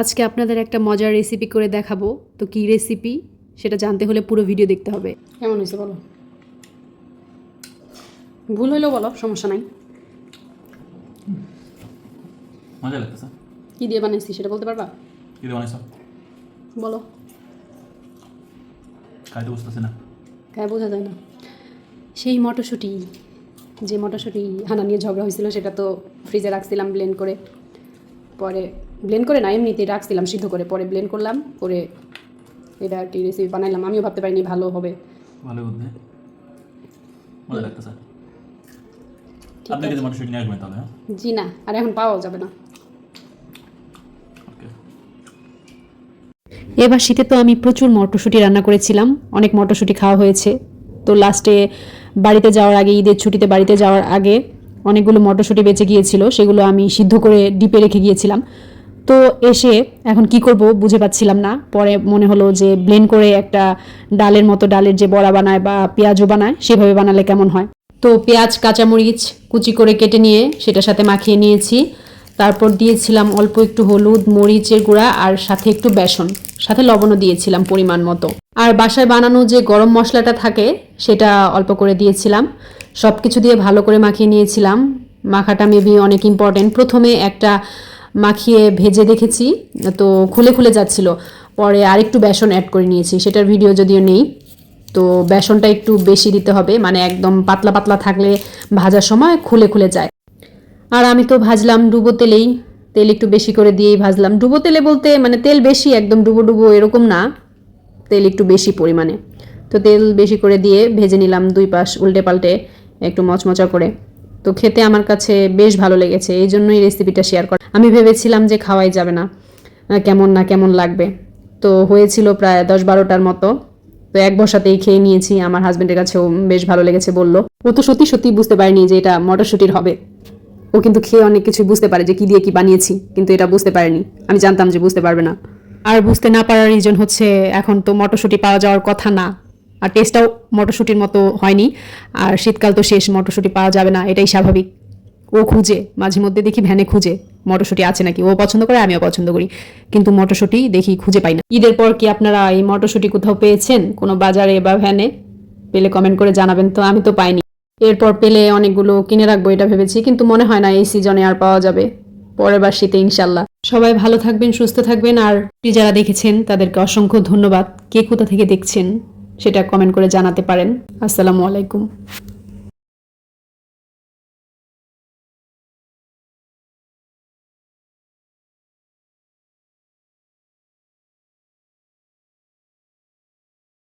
আজকে আপনাদের একটা মজার রেসিপি করে দেখাবো। তো কী রেসিপি সেটা জানতে হলে পুরো ভিডিও দেখতে হবে। কেমন হয়েছে বলো? ভুল হইলেও বলো সমস্যা নাই। মজা লাগতেছে। কী দিয়ে বানাইছি সেটা বলতে পারবা? কি দিয়ে বানাইছো? বলো। খাইতে বুঝতেছি না। বোঝা যায় না। সেই মটরশুঁটি যে মটরশুঁটি হানা নিয়ে ঝগড়া হয়েছিল সেটা তো ফ্রিজে রাখছিলাম ব্লেন্ড করে। পরে ব্লেন্ড করে না এমনিতেই রাখছিলাম সিদ্ধ করে পরে ব্লেন্ড করলাম করে এটা আর কি রেসিপি বানাইলাম। আমিও ভাবতে পারিনি ভালো হবে। ভালো বুদ্ধি মজা লাগতেছে ঠিক আপনি কিন্তু মানুষ নিয়ে আসবেন তাহলে হ্যাঁ? জি না আর এখন পাওয়াও যাবে না। এবার শীতে তো আমি প্রচুর মটরশুঁটি রান্না করেছিলাম অনেক মটরশুঁটি খাওয়া হয়েছে। তো লাস্টে বাড়িতে যাওয়ার আগে ঈদের ছুটিতে বাড়িতে যাওয়ার আগে অনেকগুলো মটরশুঁটি বেঁচে গিয়েছিল, সেগুলো আমি সিদ্ধ করে ডিপে রেখে গিয়েছিলাম। তো এসে এখন কি করব বুঝে পাচ্ছিলাম না। পরে মনে হলো যে ব্লেন্ড করে একটা ডালের মতো ডালের যে বড়া বানায় বা পেঁয়াজও বানায়, সেভাবে বানালে কেমন হয়? তো পেঁয়াজ, কাঁচামরিচ কুচি করে কেটে নিয়ে সেটার সাথে মাখিয়ে নিয়েছি। তারপর দিয়েছিলাম অল্প একটু হলুদ, মরিচের গুঁড়া আর সাথে একটু বেসন। সাথে লবণও দিয়েছিলাম পরিমাণ মতো। আর বাসায় বানানো যে গরম মশলাটা থাকে, সেটা অল্প করে দিয়েছিলাম। সব কিছু দিয়ে ভালো করে মাখিয়ে নিয়েছিলাম। মাখাটা মেবি অনেক ইম্পর্টেন্ট প্রথমে একটা মাখিয়ে ভেজে দেখেছি, তো খুলে খুলে যাচ্ছিল। পরে আরেকটু বেসন অ্যাড করে নিয়েছি, সেটার ভিডিও যদিও নেই। তো বেসনটা একটু বেশি দিতে হবে মানে একদম পাতলা পাতলা থাকলে ভাজার সময় খুলে খুলে যায়। আর আমি তো ভাজলাম ডুবো তেলেই, তেল একটু বেশি করে দিয়েই ভাজলাম। ডুবো তেলে বলতে মানে তেল বেশি, একদম ডুবো ডুবো এরকম না। তেল একটু বেশি পরিমাণে। তো তেল বেশি করে দিয়ে ভেজে নিলাম দুই পাশ উল্টে পাল্টে। একটু মচমচা করে। তো খেতে আমার কাছে বেশ ভালো লেগেছে, এই জন্যই রেসিপিটা শেয়ার করা। আমি ভেবেছিলাম যে খাওয়াই যাবে না কেমন না কেমন লাগবে। তো হয়েছিল প্রায় দশ বারোটার মতো। তো এক বসাতেই খেয়ে নিয়েছি, আমার হাজবেন্ডের কাছেও বেশ ভালো লেগেছে বলল। ও তো সত্যি সত্যি বুঝতে পারেনি যে এটা মটরশুঁটির হবে। ও কিন্তু খেয়ে অনেক কিছু বুঝতে পারে যে কি দিয়ে কি বানিয়েছি, কিন্তু এটা বুঝতে পারেনি। আমি জানতাম যে বুঝতে পারবে না। আর বুঝতে না পারার রিজন হচ্ছে, এখন তো মটরশুঁটি পাওয়া যাওয়ার কথা না। আর টেস্টটাও মটরশুঁটির মতো হয়নি। আর শীতকাল তো শেষ, মটরশুঁটি পাওয়া যাবে না, এটাই স্বাভাবিক। ও খুঁজে, মাঝে মধ্যে দেখি ভ্যানে খুঁজে, মটরশুঁটি আছে নাকি? ও পছন্দ করে, আমিও পছন্দ করি। কিন্তু মটরশুঁটি দেখি খুঁজে পাই না। ঈদের পর কি আপনারা এই মটরশুঁটি কোথাও পেয়েছেন? কোনো বাজারে বা ভ্যানে? পেলে কমেন্ট করে জানাবেন, তো আমি তো পাইনি। এরপর পেলে অনেকগুলো কিনে রাখব, এটা ভেবেছি, কিন্তু মনে হয় না এই সিজনে আর পাওয়া যাবে। পরের বার শীতে ইনশাল্লাহ সবাই ভালো থাকবেন, সুস্থ থাকবেন, আর যারা দেখেছেন, তাদেরকে অসংখ্য ধন্যবাদ। কে কোথা থেকে দেখছেন? সেটা কমেন্ট করে জানাতে পারেন। আসসালামু আলাইকুম।